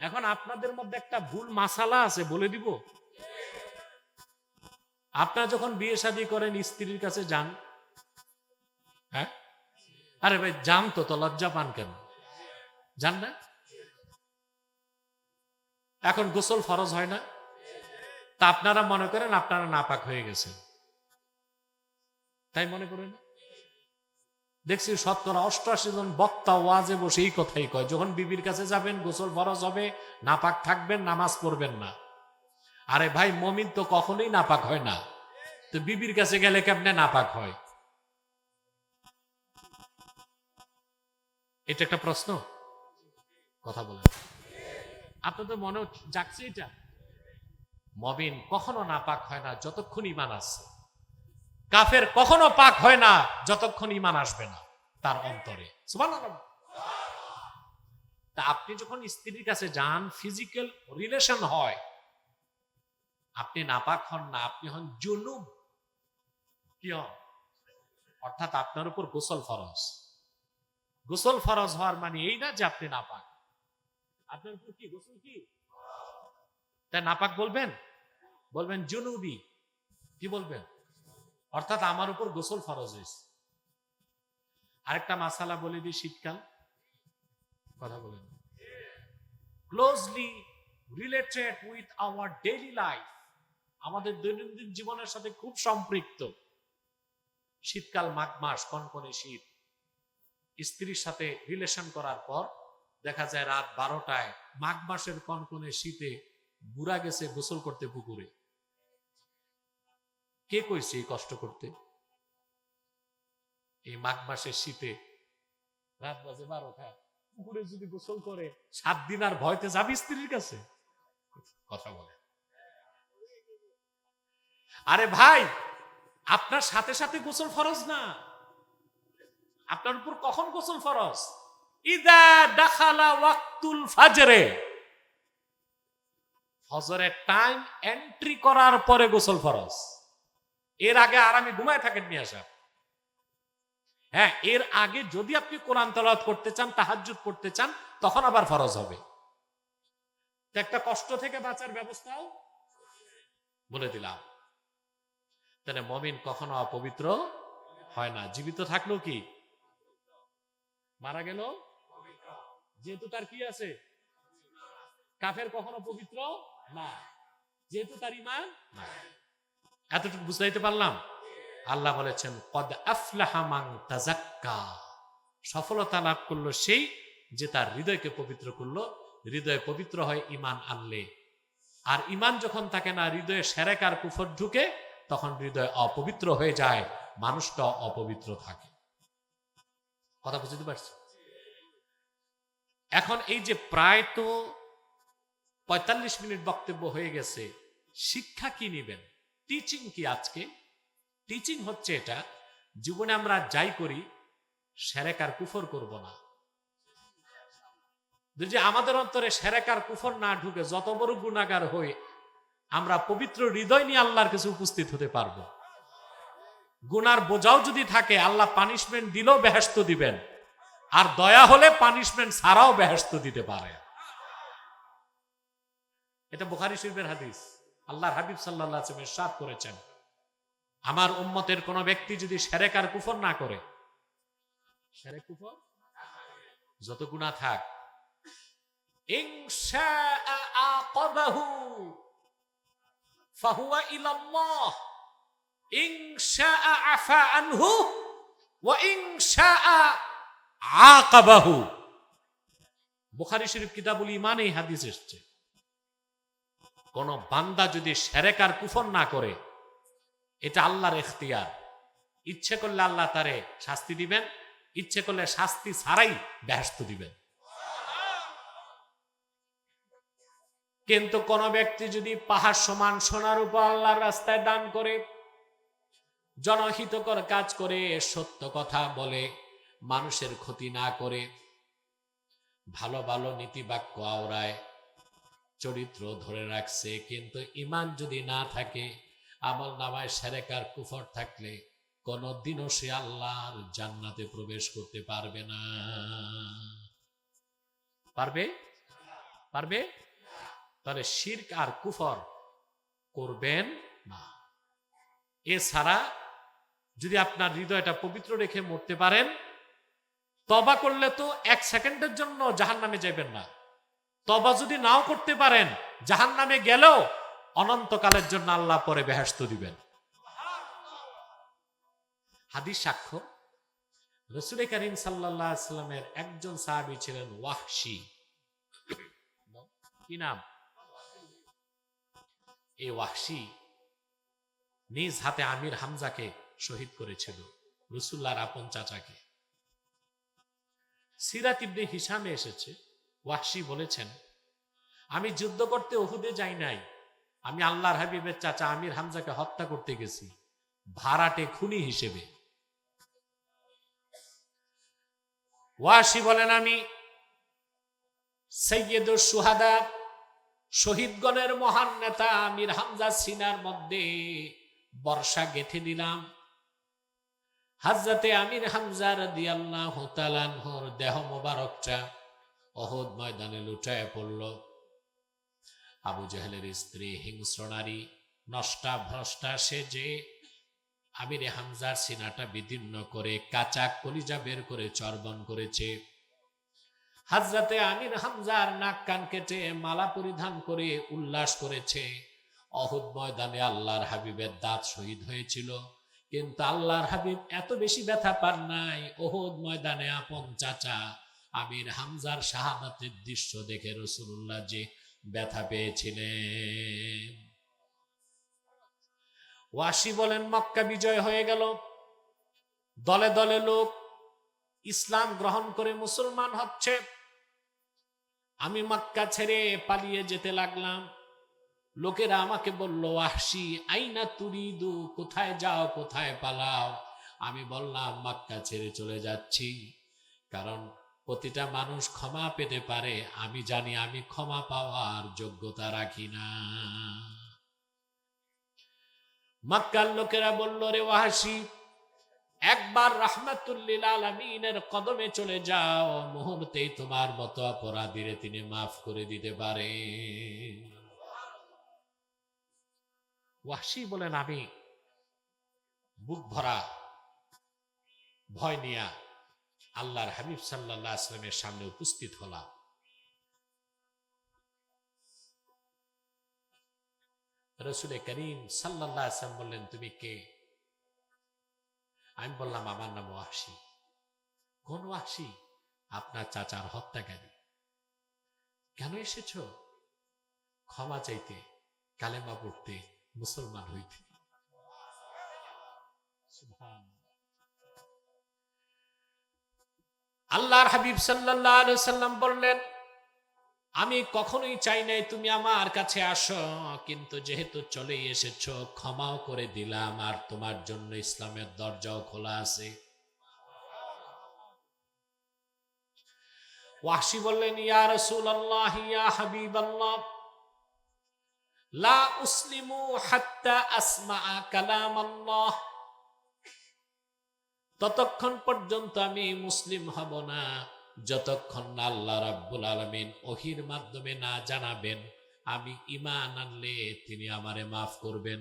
এখন আপনাদের মধ্যে একটা ভুল মাসালা আছে, বলে দিব। আপনারা যখন বিয়ে শাদী করেন, স্ত্রীর কাছে যান হ্যাঁ? আরে ভাই, যান তো তো লজ্জা পান কেন? যান না? এখন গোসল ফরজ হয় না? তা আপনারা মনে করেন আপনারা নাপাক হয়ে গেছেন। তাই মনে করেন? দেখছি শতকরা অষ্টআশি জন বক্তা ওয়াজে বসে এই কথাই কয়, যখন বিবির কাছে যাবেন, গোসল ফরজ হবে, নাপাক থাকবেন, নামাজ পড়বেন না। আরে ভাই, মমিন তো কখনোই নাপাক হয় না। তো বিবির কাছে গেলে কেমনে নাপাক হয়? এটা একটা প্রশ্ন? কথা বলেন। আপনাদের মনে যাচ্ছে এটা? মবিন কখনো নাপাক হয় না, যতক্ষণ ইমান আছে। কাফের কখনো পাক হয় না, যতক্ষণ ইমান আসবে না তার অন্তরে। তা আপনি যখন স্ত্রীর কাছে যান ফিজিক্যাল রিলেশন হয়, আপনি নাপাক হন না, আপনি হন জুনুব। কি হন? অর্থাৎ আপনার উপর গোসল ফরজ। গোসল ফরজ হওয়ার মানে এই না যে আপনি নাপাক। আপনার উপর কি, গোসল কি? তাই নাপাক বলবেন? বলবেন জুনুবি। কি বলবেন? অর্থাৎ আমার উপর গোসল ফরজ হয়েছে। আরেকটা মাসালা বলে দিই শীতকাল। কথা বলেন। Closely related with our daily life আমাদের দৈনন্দিন জীবনের সাথে খুব সম্পৃক্ত। শীতকাল মাঘ মাস, কনকনে শীত। স্ত্রীর সাথে রিলেশন করার পর দেখা যায় রাত বারোটায় মাঘ মাসের কনকনে শীতে বুড়া গেছে গোসল করতে পুকুরে। কে কইছে এই কষ্ট করতে? এই মাঘ মাসের শীতে রাত বাজে বারোটা, পুকুরে যদি গোসল করে, সাত দিন আর ভয়তে যাবি স্ত্রীর কাছে? কথা বলে। আরে ভাই, আপনার সাথে সাথে গোসল ফরজ না? আপনার উপর কখন গোসল ফরজ? ইদা দাখালা ওয়াক্তুল ফাজরে। ফজরের টাইম এন্ট্রি করার পরে গোসল ফরজ। এর আগে আর আমি ঘুমায় থাকেন নিয়ে আসা হ্যাঁ এর আগে যদি আপনি কোরআন তলাত করতে চান, তাহাজ্জুদ করতে চান, তখন আবার ফরজ হবে। একটা কষ্ট থেকে বাঁচার ব্যবস্থাও বলে দিলাম। তাহলে মমিন কখনো অপবিত্র হয় না। জীবিত থাকলেও কি? মারা গেল? যেহেতু তার কি আছে? কাফের কখনো পবিত্র? না। যেহেতু তার ইমান না। এতটুকু বুঝাইতে পারলাম? আল্লাহ বলেছেন, কদ আফলাহা মান তাজাক্কা সফলতা লাভ করল সেই যে তার হৃদয়কে পবিত্র করল। হৃদয় পবিত্র হয় ইমান আনলে। আর ইমান যখন থাকে না, হৃদয়ে সেরেক আর কুফর ঢুকে, তখন হৃদয় অপবিত্র হয়ে যায়, মানুষটা অপবিত্র থাকে। কথা বুঝতে পারছি? এখন এই যে প্রায় তো পঁয়তাল্লিশ মিনিট বক্তব্য হয়ে গেছে, শিক্ষা কি নিবেন? টিচিং কি আজকে? টিচিং হচ্ছে এটা, জীবনে আমরা যাই করি সেরেকার কুফর করব না। যদি আমাদের অন্তরে সেরেকার কুফর না ঢুকে, যত বড় গুণাগার হই, আমরা পবিত্র হৃদয় নিয়ে আল্লাহর কাছে উপস্থিত হতে পারব। গুনার বোঝাও যদি থাকে, আল্লাহ পানিশমেন্ট দিলেও বেহেস্ত দিবেন। আর দয়া হলে পানিশমেন্ট ছাড়াও বেহেস্ত দিতে পারে। এটা বোখারি শরীফের হাদিস। আল্লাহর হাবিব সাল্লাহ সাদ করেছেন, আমার উম্মতের কোন ব্যক্তি যদি সেরেক আর কুফর না করে যত গুণা থাক আনহু বুখারী শরীফ কিতাবুল ঈমান এই হাদিস এসেছে। কোন বান্দা যদি সেরেকার কুফর না করে, এটা আল্লাহর এখতিয়ার। ইচ্ছে করলে আল্লাহ তারে শাস্তি দিবেন, ইচ্ছে করলে শাস্তি ছাড়াই ব্যস্ত দিবেন। কিন্তু কোন ব্যক্তি যদি পাহাড় সমান সোনার উপর আল্লাহর রাস্তায় দান করে, জনহিতকর কাজ করে, সত্য কথা বলে, মানুষের ক্ষতি না করে, ভালো ভালো নীতিবাক্য আওড়ায় চরিত্র ধরে রাখছে, কিন্তু ইমান যদি না থাকে, আমল নামায় সেরেকার কুফর থাকলে কোনদিনও সে আল্লাহর জান্নাতে প্রবেশ করতে পারবে না। পারবে? পারবে? তাহলে শির্ক আর কুফর করবেন না। এছাড়া যদি আপনার হৃদয়টা পবিত্র রেখে মরতে পারেন তবা করলে তো এক সেকেন্ডের জন্য জাহান নামে যাবেন না। তবা যদি নাও করতে পারেন জাহান নামে গেলেও অনন্তকালের জন্য আল্লাহ পরে বেহেস্ত দিবেন। হাদিস সাক্ষ্য, রসুল করিম সাল্লাহ সাল্লামের একজন সাহাবি ছিলেন ওয়াহশি। কি নাম? এই ওয়াহশি নিজ হাতে আমির হামজাকে শহীদ করেছিল, রসুল্লাহর আপন চাচাকে। সিরাত ইবনে হিসামে এসেছে। ওয়াহশি বলেছেন, আমি যুদ্ধ করতে ওহুদে যাই নাই। আমি আল্লাহর হাবিবের চাচা আমির হামজাকে হত্যা করতে গেছি। ভাড়াটে খুনি হিসেবে। ওয়াসি বলেন, আমি সৈয়দুর সুহাদা, শহীদগণের মহান নেতা আমির হামজা সিনার মধ্যে বর্ষা গেথে দিলাম। হাজরাতে আমির হামজা রাদিয়াল্লাহু তাআলার দেহ মোবারকটা অহদ ময়দানে লুটায় পড়ল। আবু জাহেলের স্ত্রী হিংস্র নারী, নষ্টা ভ্রষ্টা, সে যে আমির হামজার সিনাটা বিদীর্ণ করে কাঁচা কলিজা বের করে চর্বণ করেছে। হাজরাতে আমির হামজার নাক কান কেটে মালা পরিধান করে উল্লাস করেছে। অহুদ ময়দানে আল্লাহর হাবিবের দাঁত শহীদ হয়েছিল, কিন্তু আল্লাহর হাবিব এত বেশি ব্যথা পান নাই। ওহুদ ময়দানে আপন চাচা আমির হামজার শাহাদাতের দৃশ্য দেখে রসুল্লাহ যে ব্যথা পেয়েছিলেন। ওয়াসি বলেন, মক্কা বিজয় হয়ে গেল। দলে দলে লোক ইসলাম গ্রহণ করে মুসলমান হচ্ছে। আমি মক্কা ছেড়ে পালিয়ে যেতে লাগলাম। লোকেরা আমাকে বলল আহসি আইনা তুরিদু, কোথায় যাও, কোথায় পালাও? আমি বললাম, মক্কা ছেড়ে চলে যাচ্ছি। কারণ প্রতিটা মানুষ ক্ষমা পেতে পারে। আমি জানি আমি ক্ষমা পাওয়ার যোগ্যতা রাখি না। মক্কার লোকেরা বলল, রে ওয়াহাসি একবার রাহমাতুল্লিল আলমিনের কদমে চলে যাও। মুহূর্তেই তোমার মতো অপরাধীরে তিনি মাফ করে দিতে পারে। ওয়াসি বলেন, আমি বুক ভরা, ভয় নিয়া আল্লাহর হাবিব সাল্লাহ আসলামের সামনে উপস্থিত হলাম। রসুলে করিম সাল্লাহ আসলাম বললেন, তুমি কে? আমি বললাম, আমার নাম ওয়াসি কোন ওয়াসি আপনার চাচার হত্যাকারী। কেন এসেছ? ক্ষমা চাইতে, কালেমা পড়তে মুসলমান হইতে। আল্লাহর হাবিব সাল্লাহ সাল্লাম বললেন, আমি কখনোই চাই নাই তুমি আমার কাছে আসো, কিন্তু যেহেতু চলেই এসেছ, ক্ষমাও করে দিলাম, আর তোমার জন্য ইসলামের দরজাও খোলা আছে। ওয়াসি বললেন, ইয়া রাসূলুল্লাহ, ইয়া হাবিবাল্লাহ, লা উসলিমু হাত্তা আসমা কালাম আল্লাহ ততক্ষণ পর্যন্ত আমি মুসলিম হব না। যতক্ষণ না আল্লাহ রাব্বুল আলমিন ওহির মাধ্যমে না জানাবেন, আমি ইমান আনলে তিনি আমারে মাফ করবেন।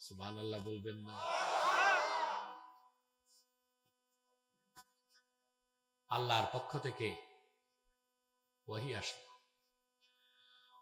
সুবহানাল্লাহ বলবেন না। আল্লাহর পক্ষ থেকে ওহি আসলো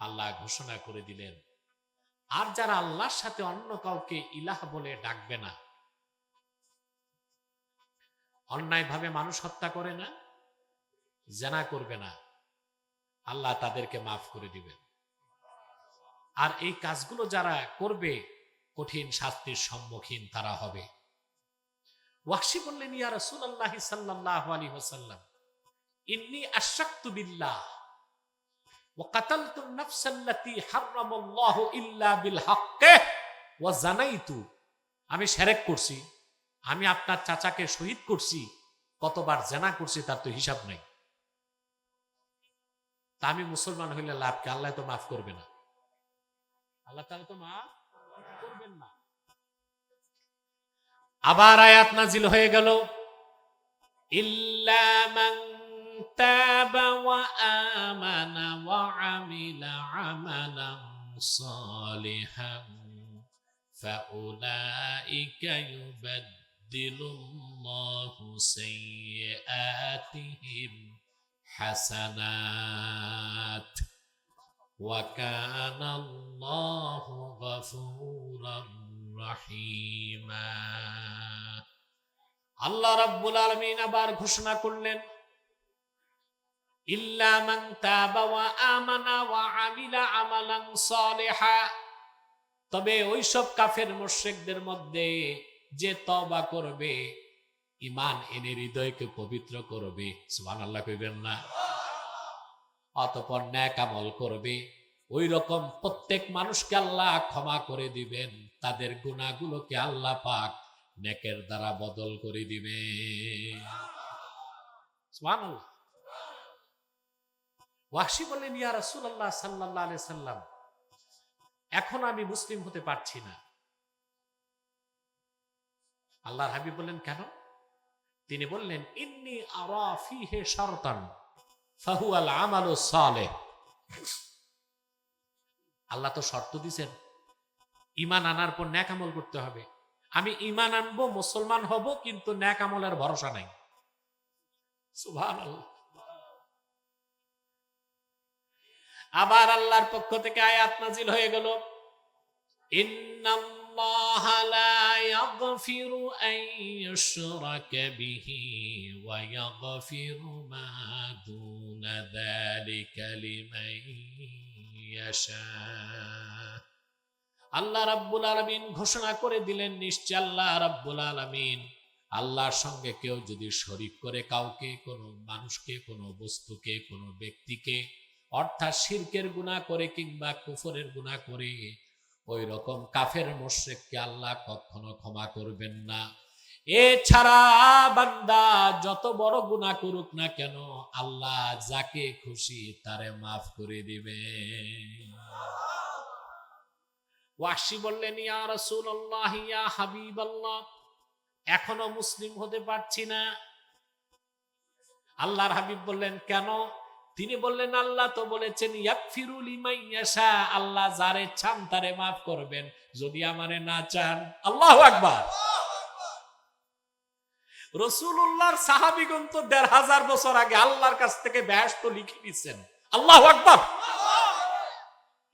আল্লাহ ঘোষণা করে দিলেন, আর যারা আল্লাহর সাথে অন্য কাউকে ইলাহ বলে ডাকবে না, অন্যায়ভাবে মানুষ হত্যা করে না, জেনা করবে না, আল্লাহ তাদেরকে মাফ করে দিবেন। আর এই কাজগুলো যারা করবে, কঠিন শাস্তির সম্মুখীন তারা হবে। ওয়াসি বললেন, ইয়া রাসূলুল্লাহ সাল্লাল্লাহু আলাইহি ওয়াসাল্লাম, ইন্নি আশাক্তু বিল্লাহ। وقتلت النفس التي حرم الله إلا بالحق وزنيت আমি সেরেক করছি আমি আপনার চাচাকে শহীদ করছি কতবার জেনা করছি তার তো হিসাব নাই তা আমি মুসলমান হইলে লাভকে আল্লাহ তো মাফ করবে না আল্লাহ তাহলে তো মাফ করবেন না আবার আয়াত নাজিল হয়ে গেল ইল্লা মান তাবা ওয়া আমানা ওয়া আমিলা আমালান সালিহান فأولئك يبدل الله سيئاتهم حسنات وكان الله غفورا رحيما আল্লাহ রাব্বুল আলামিন আবার ঘোষণা করলেন তাবা তবে ওইসব কাফের মুশরিকদের মধ্যে যে তবা করবে ইমান এনে হৃদয়কে পবিত্র করবে, সুবহানাল্লাহ কইবেন না। অতপর ন্যাক আমল করবে ওই রকম প্রত্যেক মানুষকে আল্লাহ ক্ষমা করে দিবেন, তাদের গুণাগুলোকে আল্লাহ পাক নেকের দ্বারা বদল করে দিবে সুবহানাল্লাহ। ওয়াসি বললেন, ইয়া রাসূলুল্লাহ সাল্লাল্লাহু আলাইহি সাল্লাম, এখন আমি মুসলিম হতে পারছি না। আল্লাহর হাবিব বললেন, কেন? তিনি বললেন, ইন্নি আরা ফিহে শারতান ফাহু আল আমালু সালেহ। আল্লাহ তো শর্ত দিছেন ইমান আনার পর ন্যাক আমল করতে হবে। আমি ইমান আনব, মুসলমান হব, কিন্তু ন্যাক আমলের ভরসা নাই। সুবহানাল্লাহ। আবার আল্লাহর পক্ষ থেকে আয়াত নাজিল হয়ে গেল। মা আল্লাহ রাব্বুল আলামিন ঘোষণা করে দিলেন, নিশ্চয় আল্লাহ রাব্বুল আলামিন আল্লাহর সঙ্গে কেউ যদি শরিক করে কাউকে, কোনো মানুষকে, কোনো বস্তুকে, কোনো ব্যক্তিকে অর্থাৎ শিরকের গুণা করে কিংবা কুফরের গুণা করে ওই রকম কাফের মোশেককে আল্লাহ কখনো ক্ষমা করবেন না। এছাড়া বান্দা যত বড় গুণা করুক না কেন, আল্লাহ যাকে খুশি তারে মাফ করে দিবে। ওয়াসি বললেন, ইয়া রাসূলুল্লাহ, ইয়া হাবিবাল্লাহ, এখনও মুসলিম হতে পারছি না। আল্লাহর হাবিব বললেন, কেন? তিনি বললেন, আল্লাহ তো বলেছেন আল্লাহ যারে চান তারে মাফ করবেন, যদি আমারে না চান। আল্লাহু আকবার। রসুল্লাহর সাহাবিগণ তো দেড় হাজার বছর আগে আল্লাহর কাছ থেকে ব্যস্ত লিখে দিচ্ছেন আল্লাহু আকবার।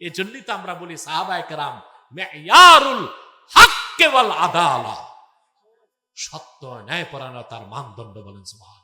এজন্যই তো আমরা বলি, সাহাবা একরাম, মেয়ারুল হাক্কে আদালা সত্য ন্যায় পরায়ণতার মানদণ্ড বলেন সুবহান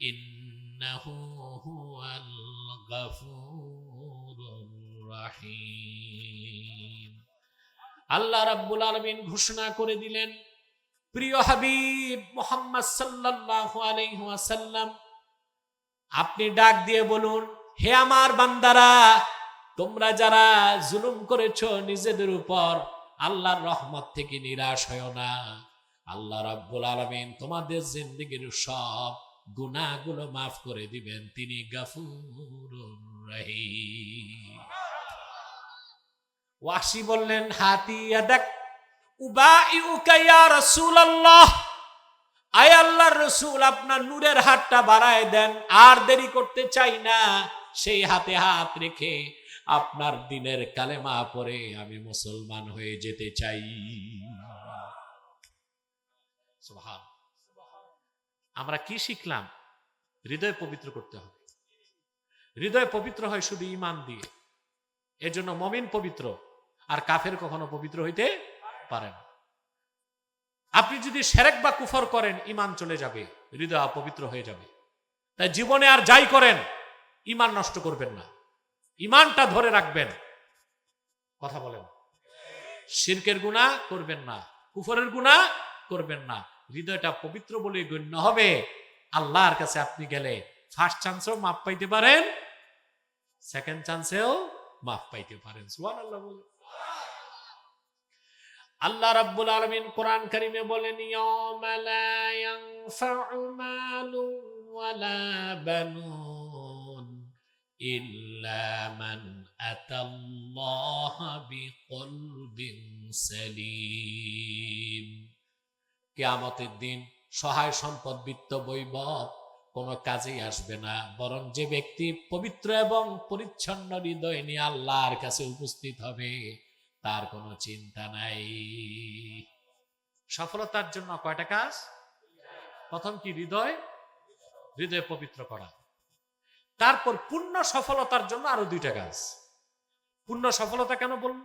إنه هو الغفور الرحيم আল্লাহ রাব্বুল আলামিন ঘোষণা করে দিলেন প্রিয় হাবিব মোহাম্মদ সাল্লাল্লাহু আলাইহি ওয়াসাল্লাম আপনি ডাক দিয়ে বলুন হে আমার বান্দারা তোমরা যারা জুলুম করেছো নিজেদের উপর আল্লাহর রহমত থেকে নিরাশ হয়েও না আল্লাহ রাব্বুল আলামিন তোমাদের জিন্দেগির সব গুনাহগুলো মাফ করে দিবেন, তিনি গাফুরুর রহিম। ওয়াসি বললেন, হাতি ইয়াদাক ইয়া রাসূলুল্লাহ। আয় আল্লাহর আপনার নূরের হাতটা বাড়ায় দেন, আর দেরি করতে চাই না, সেই হাতে হাত রেখে আপনার দিনের কালেমা পরে আমি মুসলমান হয়ে যেতে চাই। সুবহান। আমরা কি শিখলাম? হৃদয় পবিত্র করতে হবে। হৃদয় পবিত্র হয় শুধু ইমান দিয়ে। এর জন্য মমিন পবিত্র, আর কাফের কখনো পবিত্র হইতে পারে না। আপনি যদি সেরেক বা কুফর করেন ইমান চলে যাবে, হৃদয় অপবিত্র হয়ে যাবে। তাই জীবনে আর যাই করেন ইমান নষ্ট করবেন না। ইমানটা ধরে রাখবেন। কথা বলেন। শিরকের গুণা করবেন না, কুফরের গুণা করবেন না। হৃদয়টা পবিত্র বলে গণ্য হবে। আল্লাহর কাছে আপনি গেলে ফার্স্ট চান্সেও মাপ পাইতে পারেন সেকেন্ড চান্সেও মাপ পাইতে পারেন। সুবহান আল্লাহ বলে আল্লাহ রাব্বুল আলামিন কোরআন কারিমে বলেন, ইয়াউমা লা ইয়ানফাউ মালু ওয়ালা বানুন ইল্লা মান আতাল্লাহা বিকলবিন সালিম। কিয়ামতের দিন সহায় সম্পদ বিত্ত বৈভব কোনো কাজেই আসবে না। বরং যে ব্যক্তি পবিত্র এবং পরিচ্ছন্ন হৃদয় নিয়ে আল্লাহর কাছে উপস্থিত হবে, তার কোনো চিন্তা নাই। সফলতার জন্য কয়টা কাজ? প্রথম কি? হৃদয়। হৃদয় পবিত্র করা। তারপর পূর্ণ সফলতার জন্য আরও দুইটা কাজ। পূর্ণ সফলতা কেন বলল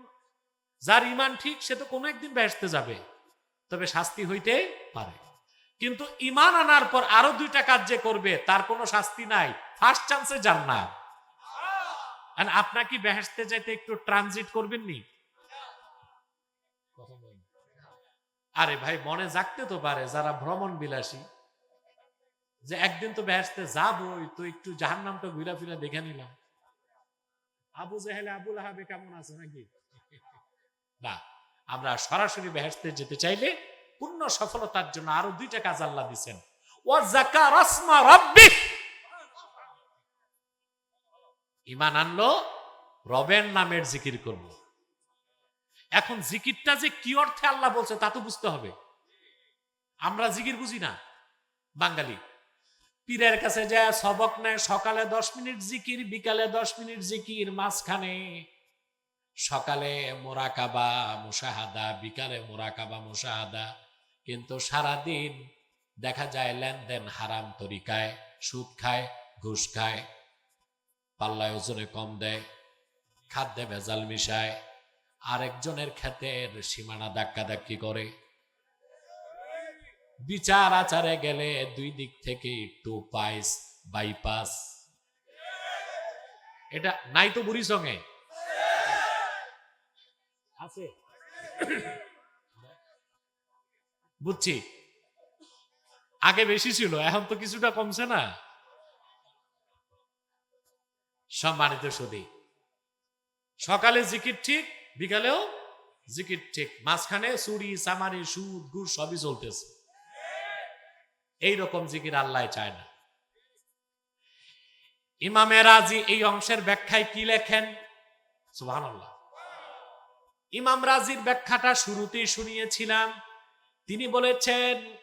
যার ইমান ঠিক, সে তো কোনো একদিন ব্যস্ত যাবে। তবে শাস্তি হইতে পারে। কিন্তু ইমান আনার পর আরও দুইটা কাজ যে করবে, তার কোনো শাস্তি নাই। ফার্স্ট চান্সে যাইতে একটু ট্রানজিট করবেন নি আরে ভাই, মনে জাগতে তো পারে, যারা ভ্রমণ বিলাসী যে একদিন তো বেহেশতে যাবই, তো একটু জাহান নামটা ঘুরা ফিরা দেখে নিলাম। আবু জাহেলে, আবুল আহাবে কেমন আছে নাকি? না। আমরা সরাসরি বেহেশতে যেতে চাইলে পূর্ণ সফলতার জন্য আরও দুইটা কাজ আল্লাহ দিচ্ছেন ইমান আনলো, রবের নামের জিকির করব এখন জিকিরটা যে কি অর্থে আল্লাহ বলছে তা তো বুঝতে হবে। আমরা জিকির বুঝি না, বাঙালি। পীরের কাছে যায়, সবক নেয়, সকালে দশ মিনিট জিকির, বিকালে দশ মিনিট জিকির, মাঝখানে সকালে মোরাকাবা মুসাহাদা বিকালে মোরাকাবা মুসাহাদা কিন্তু সারাদিন দেখা যায় লেনদেন হারাম তরিকায়, সুদ খায়, ঘুষ খায়, পাল্লায় ওজনে কম দেয়, খাদ্যে ভেজাল মিশায়, আরেকজনের ক্ষেতের সীমানা ধাক্কা ধাক্কি করে। বিচার আচারে গেলে দুই দিক থেকে টু পাইস, বাইপাস। এটা নাই তো বুড়ি সঙ্গে। আছে। বুঝছি। আগে বেশি ছিল, এখন তো কিছুটা কমছে না। সম্মানিত সুদী সকালে জিকির ঠিক, বিকালেও জিকির ঠিক। মাঝখানে চুরি চামারি সুদ ঘুষ সবই চলতেছে। এইরকম জিকির আল্লাহ চায় না। ইমামে রাজি এই অংশের ব্যাখ্যায় কি লেখেন? সুবাহ ইমাম রাজির ব্যাখ্যাটা শুরুতেই শুনিয়েছিলাম। তিনি বলেছেন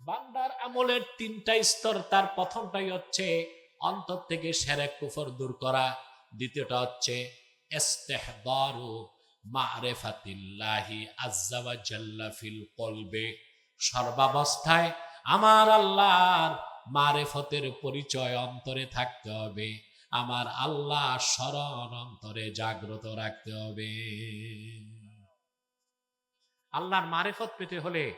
বান্দার আমলের তিনটা স্তর, তার প্রথমটাই হচ্ছে অন্তর থেকে সেরেক কুফর দূর করা। দ্বিতীয়টা হচ্ছে সর্বাবস্থায় আমার আল্লাহর মারেফতের পরিচয় অন্তরে থাকতে হবে। আমার আল্লাহ স্মরণ অন্তরে জাগ্রত রাখতে হবে। আল্লাহর মারেফত পেতে হলে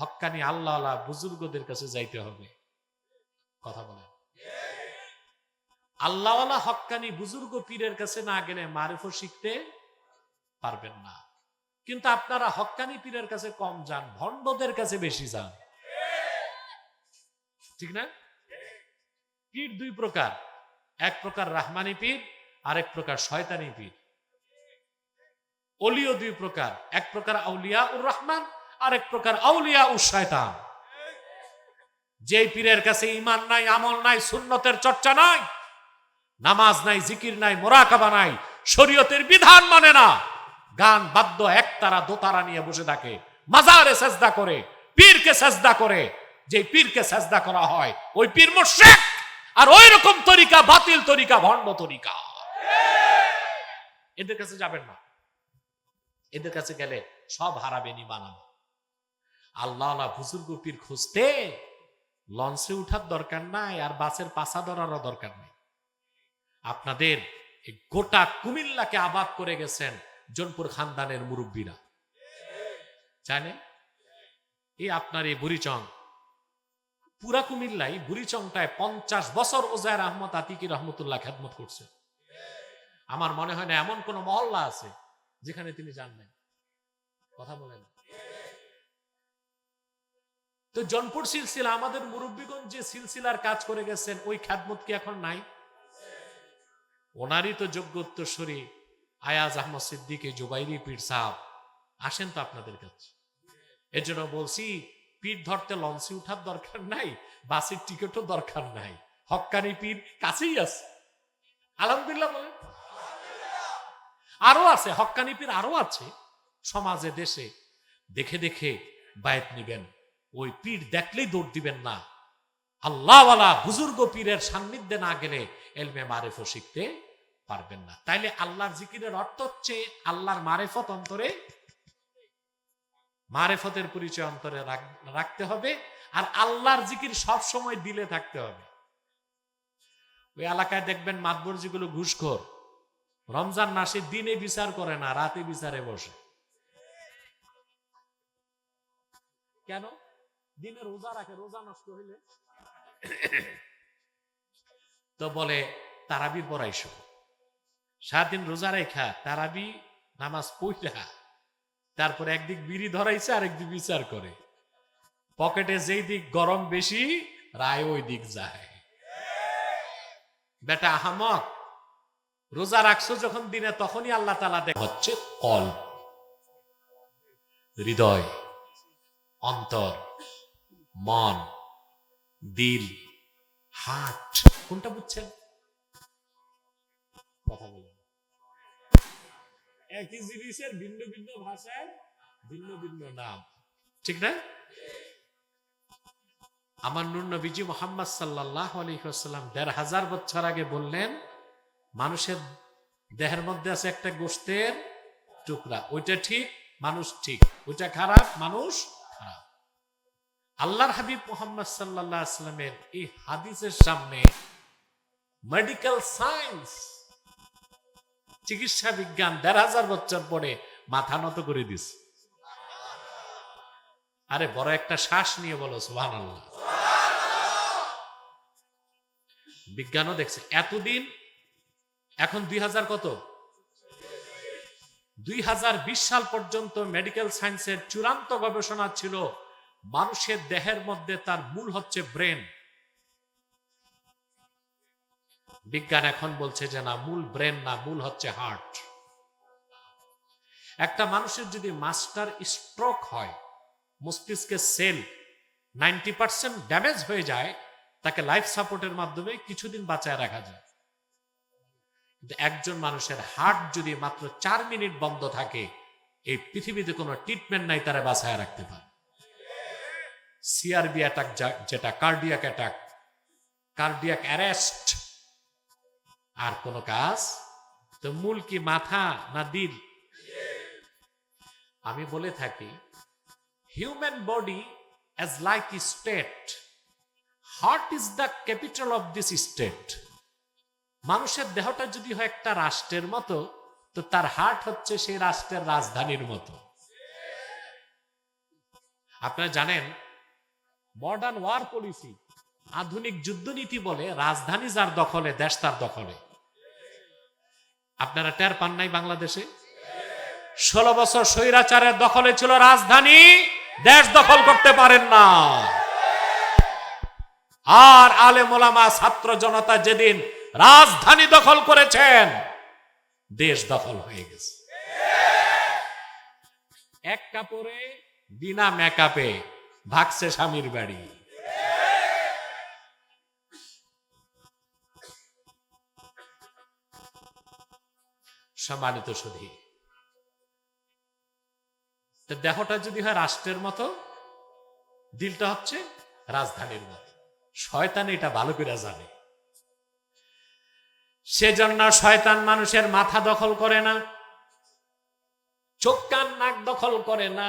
হক্কানি আল্লাহ আল্লাহ বুজুর্গদের কাছে যাইতে হবে। কথা বলেন। আল্লাহওয়ালা হক্কানি বুজুর্গ পীরের কাছে না গেলে মারেফত শিখতে পারবেন না। কিন্তু আপনারা হক্কানি পীরের কাছে কম যান, ভণ্ডদের কাছে বেশি যান। ঠিক না? পীর দুই প্রকার। এক প্রকার রাহমানি পীর, আরেক প্রকার শয়তানি পীর। অলিও দুই প্রকার, এক প্রকার আউলিয়া উর রহমান, আরেক প্রকার আউলিয়া উর শয়তান। যে পীরের কাছে ইমান নাই, আমল নাই, সুন্নতের চর্চা নাই, নামাজ নাই, জিকির নাই, মোরাকাবা নাই, শরীয়তের বিধান মানে না, গান বাদ্য একতারা দোতারা নিয়ে বসে থাকে, মাজারে সেজদা করে, পীরকে সেজদা করে যে পীরকে সেজদা করা হয়, ওই পীর মুর্শেক আর ওই রকম তরিকা, বাতিল তরিকা, ভণ্ড তরিকা। এদের কাছে যাবেন না। এদের কাছে গেলে সব হারাবেন ইমান আমার আল্লাহ আল্লাহ বুজুর্গ পীর খুঁজতে লঞ্চে উঠার দরকার নাই, আর বাসের পাশা ধরারও দরকার নেই। আপনাদের গোটা কুমিল্লাকে আবাদ করে গেছেন জনপুর খানদানের মুরব্বীরা। জানে এই আপনার এই বুড়িচং পুরা কুমিল্লাই বুড়িচংটায় পঞ্চাশ বছর ওজায়ের আহমদ আতিকি রহমতুল্লাহ খেদমত করছে। আমার মনে হয় না এমন কোন মহল্লা আছে যেখানে তিনি জানবেন কথা বলেন। তো জনপুর সিলসিলা, আমাদের মুরব্বীগঞ্জ যে সিলসিলার কাজ করে গেছেন, ওই খ্যাতমত কি এখন নাই? ওনারই তো যোগ্য উত্তরসূরি আয়াজ আহমদ সিদ্দিক, জুবাইরি পীর সাহেব। আসেন তো আপনাদের কাছে। এর জন্য বলছি পীর ধরতে লঞ্চে উঠার দরকার নাই, বাসের টিকিটও দরকার নাই। হক্কানি পীর কাছেই আছে। আলহামদুলিল্লাহ বলেন। আরও আছে হক্কানি পীর আরও আছে। সমাজে, দেশে দেখে দেখে বায়াত নিবেন। ওই পীর দেখলেই দৌড় দিবেন না। আল্লাহওয়ালা বুজুর্গ পীরের সান্নিধ্যে না গেলে এলমে মারেফও শিখতে পারবেন না। তাইলে আল্লাহর জিকিরের অর্থ হচ্ছে আল্লাহর মারেফত অন্তরে মারেফতের পরিচয় অন্তরে রাখতে হবে আর আল্লাহর জিকির সব সময় দিলে থাকতে হবে। ওই এলাকায় দেখবেন মাতবর যেগুলো ঘুষখোর। রমজান মাসে দিনে বিচার করে না, রাতে বিচারে বসে। কেন? দিনে রোজা রাখে, রোজা নষ্ট হইলে। তো বলে তারাবি পড়াইছো। সাত দিন রোজা রেখা তারাবি নামাজ পড়া তারপরে একদিক বিড়ি ধরাইছে আর একদিক বিচার করে। পকেটে যেই দিক গরম বেশি, রায় ওই দিক যায়। বেটা আহামক, রোজা রাখছো যখন দিনে, তখনই আল্লাহ তালা দেখ হচ্ছে কল, হৃদয়, অন্তর, মন, দিল হার্ট কোনটা বুঝছেন? কথা বলুন একই জিনিসের ভিন্ন ভিন্ন ভাষায় ভিন্ন ভিন্ন নাম। ঠিক না? আমার নুর নবীজি মোহাম্মদ সাল্লাহ আলহিহাস্লাম দেড় হাজার বছর আগে বললেন, মানুষের দেহের মধ্যে আছে একটা গোষ্ঠের টুকরা, ওইটা ঠিক, মানুষ ঠিক। ওইটা খারাপ, মানুষ খারাপ। আল্লাহর হাবিব মোহাম্মদ সাল্লাহ আসলামের এই হাদিসের সামনে মেডিকেল সায়েন্স চিকিৎসা বিজ্ঞান দেড় হাজার বছর পরে মাথা নত করে দিস। আরে বড় একটা শ্বাস নিয়ে বলো সুহান বিজ্ঞানও দেখছে, এতদিন, এখন দুই হাজার কত? দুই হাজার বিশ সাল পর্যন্ত মেডিকেল সায়েন্সের চূড়ান্ত গবেষণা ছিল, মানুষের দেহের মধ্যে তার মূল হচ্ছে ব্রেন বিজ্ঞান এখন বলছে যে না, মূল ব্রেন না, মূল হচ্ছে হার্ট। একটা মানুষের যদি মাস্টার স্ট্রোক হয় মস্তিষ্কের সেল নাইনটি পার্সেন্ট ড্যামেজ হয়ে যায়, তাকে লাইফ সাপোর্টের মাধ্যমে কিছুদিন বাঁচায় রাখা যায়। একজন মানুষের হার্ট যদি মাত্র চার মিনিট বন্ধ থাকে, এই পৃথিবীতে কোনো ট্রিটমেন্ট নাই, তারা বাঁচায় রাখতে পারে। সিআরবি অ্যাটাক যেটা, কার্ডিয়াক অ্যাটাক, কার্ডিয়াক অ্যারেস্ট আর কোন কাজ? তো মূল কি মাথা না দিল? আমি বলে থাকি human body as like state heart is the capital of this state মানুষের দেহটা যদি হয় একটা রাষ্ট্রের মতো, তো তার হার্ট হচ্ছে সেই রাষ্ট্রের রাজধানীর মতো। আপনারা জানেন মডার্ন ওয়ার পলিসি আধুনিক যুদ্ধনীতি বলে, রাজধানী যার দখলে, দেশ তার দখলে। আপনারা টের পান নাই বাংলাদেশে? ষোলো বছর স্বৈরাচারের দখলে ছিল রাজধানী, দেশ দখল করতে পারেন না। আর আলে মোলামা ছাত্র জনতা যেদিন রাজধানী দখল করেছেন, দেশ দখল হয়ে গেছে। এক কাপড়ে বিনা মেকআপে ভাগছে স্বামীর বাড়ি। সম্মানিত সুধী। দেহটা যদি হয় রাষ্ট্রের মতো, দিলটা হচ্ছে রাজধানীর মতো। শয়তান এটা ভালো করে জানে। সেজন্য শয়তান মানুষের মাথা দখল করে না, চোখ কান নাক দখল করে না,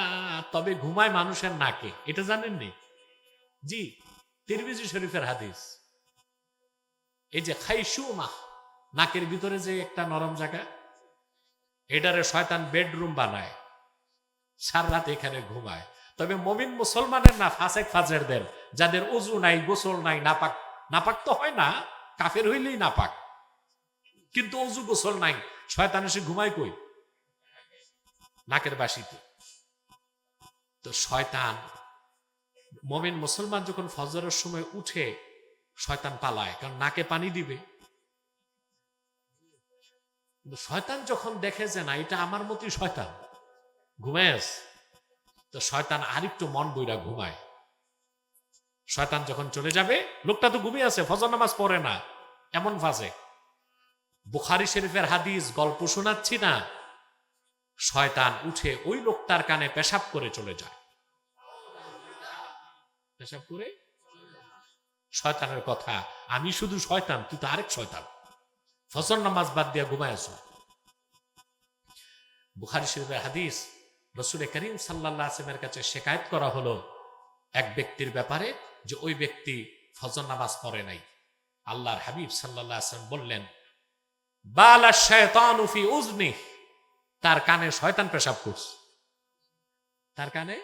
তবে ঘুমায় মানুষের নাকে। এটা জানেন জানেননি? জি, তিরমিজি শরীফের হাদিস। এই যে খাইসুমা, নাকের ভিতরে যে একটা নরম জায়গা এটারে শয়তান বেডরুম বানায়, সার রাত এখানে ঘুমায়। তবে মমিন মুসলমানের না, ফাসেক ফাজেরদের, যাদের উজু নাই, গোসল নাই, নাপাক। নাপাক তো হয় না, কাফের হইলেই নাপাক। কিন্তু উজু গোসল নাই, শয়তান এসে ঘুমায় কই? নাকের বাসিতে তো শয়তান, মমিন মুসলমান যখন ফজরের সময় উঠে, শয়তান পালায়, কারণ নাকে পানি দিবে। কিন্তু শয়তান যখন দেখে যে, না, এটা আমার মতোই শয়তান ঘুমায়স তো শয়তান আরেকটু মন বইরা ঘুমায়। শয়তান যখন চলে যাবে, লোকটা তো ঘুমিয়ে আছে, ফজর নামাজ পড়ে না, এমন ফাজে বুখারি শরীফের হাদিস, গল্প শোনাচ্ছি না। শয়তান উঠে ওই লোকটার কানে পেশাব করে চলে যায়। পেশাব করে? শয়তানের কথা, আমি শুধু শয়তান, তুই তো আরেক শয়তান। ফজর নামাজ বাদ দিয়া ঘুমায় বুখারি শরীফের হাদিস রসুল করিম সাল্লাহ আসলামের কাছে শেকায়ত করা হলো এক ব্যক্তির ব্যাপারে যে ওই ব্যক্তি ফজর নামাজ পড়ে নাই। আল্লাহর হাবিব সাল্লাহ আসলাম বললেন, বালা শয়তান উফি উজনি তার কানে শয়তান পেশাব করছে। তার কানে?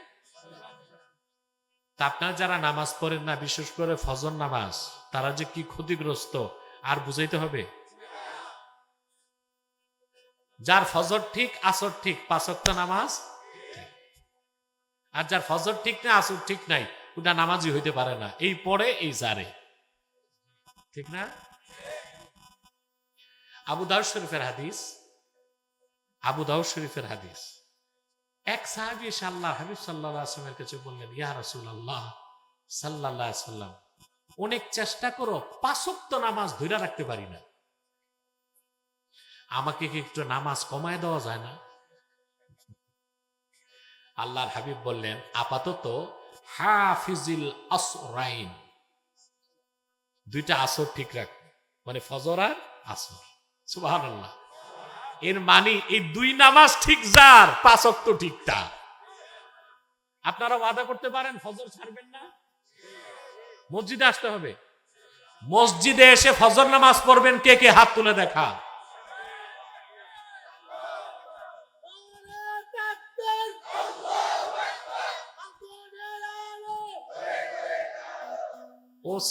তা আপনার যারা নামাজ পড়েন না, বিশেষ করে ফজর নামাজ, তারা যে কি ক্ষতিগ্রস্ত, আর বুঝাইতে হবে? যার ফজর ঠিক, আসর ঠিক পাঁচক্ত নামাজ আর যার ফজর ঠিক না, আসর ঠিক নাই, ওটা নামাজই হইতে পারে না। এই পড়ে এই জারে ঠিক না? আবু দাউদ শরীফের হাদিস, আবু দাউদ শরীফের হাদিস। এক সাহাবি এসে আল্লাহ হাবিব সাল্লাহ আসলামের কাছে বললেন, ইয়া রাসুল আল্লাহ সাল্লাহ সাল্লাম অনেক চেষ্টা করো পাঁচক্ত নামাজ ধরে রাখতে পারি না। আমাকে কি একটু নামাজ কমায় দেওয়া যায় না? আল্লাহর হাবিব বললেন, আপাতত হাফিজিল আসরাইন। দুইটা আসর ঠিক রাখ মানে ফজর আর আসর। আল্লাহ এর মানে এই দুই নামাজ ঠিক যার পাঁচক তো ঠিকটা। আপনারা ওয়াদা করতে পারেন, ফজর ছাড়বেন না? মসজিদে আসতে হবে। মসজিদে এসে ফজর নামাজ পড়বেন, কে কে হাত তুলে দেখা?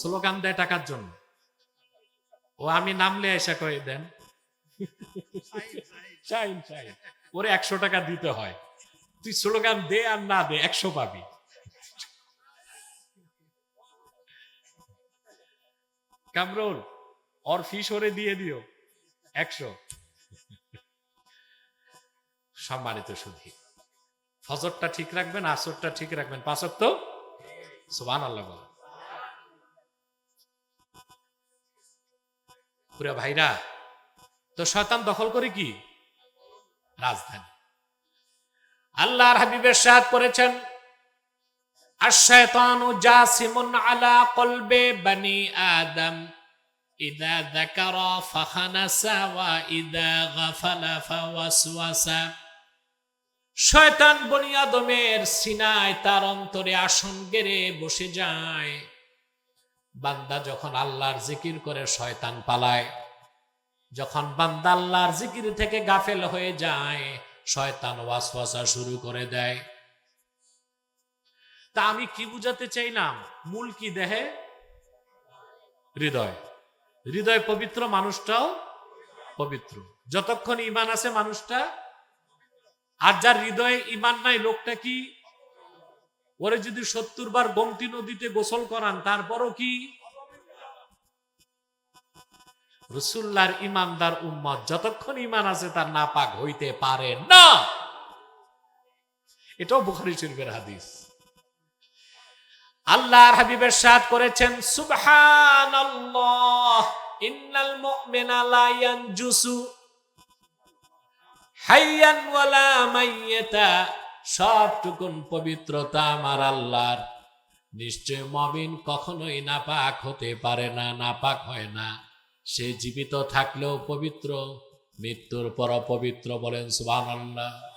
স্লোগান দেয় টাকার জন্য। ও আমি নামলে এসে কয়ে দেন। ওরে একশো টাকা দিতে হয়। তুই স্লোগান দে আর না দে একশো পাবি। কামরুল ওর ফিস ওরে দিয়ে দিও একশো। সম্মানিত সুধী ফজরটা ঠিক রাখবেন আসরটা ঠিক রাখবেন পাঁচক তো সোবান আল্লাহ বল পুরা ভাইরা তো শয়তান দখল করে কি রাজধানী আল্লাহর হাবিবের সাহায্য করেছেন الشيطان جاسم على قلب بني آدم إذا ذكر فخنس وإذا غفل فوسوس শয়তান বনি আদমের সিনায় তার অন্তরে আসন গেড়ে বসে যায় বান্দা যখন আল্লাহর জিকির করে শয়তান পালায়, যখন বান্দা আল্লাহর জিকির থেকে গাফেল হয়ে যায়, শয়তান ওয়াসওয়াসা শুরু করে দেয়। তা আমি কি বুঝাতে চাইলাম? মূল কি দেহে? হৃদয়। হৃদয় পবিত্র, মানুষটাও পবিত্র। যতক্ষণ ইমান আছে মানুষটা, আর যার হৃদয়ে ইমান নাই, লোকটা কি ওরে যদি সত্তর বার গোমতি নদীতে গোসল করান, তারপরও কি? রসুল্লার ইমানদার উম্মত, যতক্ষণ ইমান আছে তার নাপাক হইতে পারে না। এটাও বুখারি শরীফের হাদিস। আল্লাহর হাবিবের সাথ করেছেন, সুবহানাল্লাহ, ইন্নাল মুমিনা লা ইয়ানজুসু হাইয়ান ওয়ালা মাইয়াতা। সবটুকুন পবিত্রতা আমার আল্লাহর। নিশ্চয় মমিন কখনোই নাপাক হতে পারে না, নাপাক হয় না। সে জীবিত থাকলেও পবিত্র, মৃত্যুর পর পবিত্র বলেন সুবহানাল্লাহ।